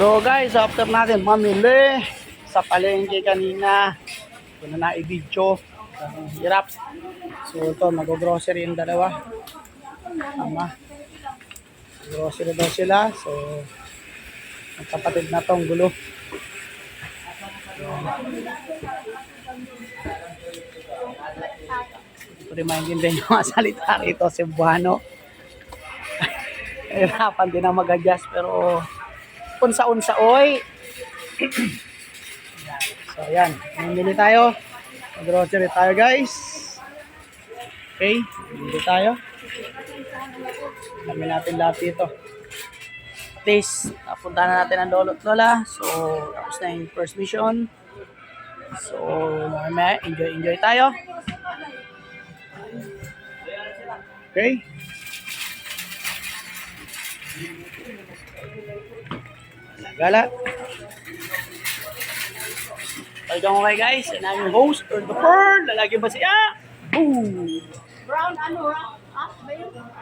So guys, after natin mamili sa palengke kanina, ito na na i-video. Ang hirap. So ito, mag-grocery yung dalawa. Tama. Grocery daw sila. So, ang kapatid na tong gulo. Ito rin maintindihan yung mga salita rito, Cebuano. Hirapan din na mag-adjust pero unsa-unsa oy. so ayan, mamili tayo. Mag-grocery tayo guys. Okay, mamili tayo. Kami natin lahat dito. At least, napunta na natin ang lolo lola. So, tapos na yung first mission. So, enjoy, enjoy tayo. Okay? Gala. Welcome okay guys. And I'm your host, Earl the Pearl. Lalaki ba siya? Boom! Brown ano, ah? Ah, ba yun?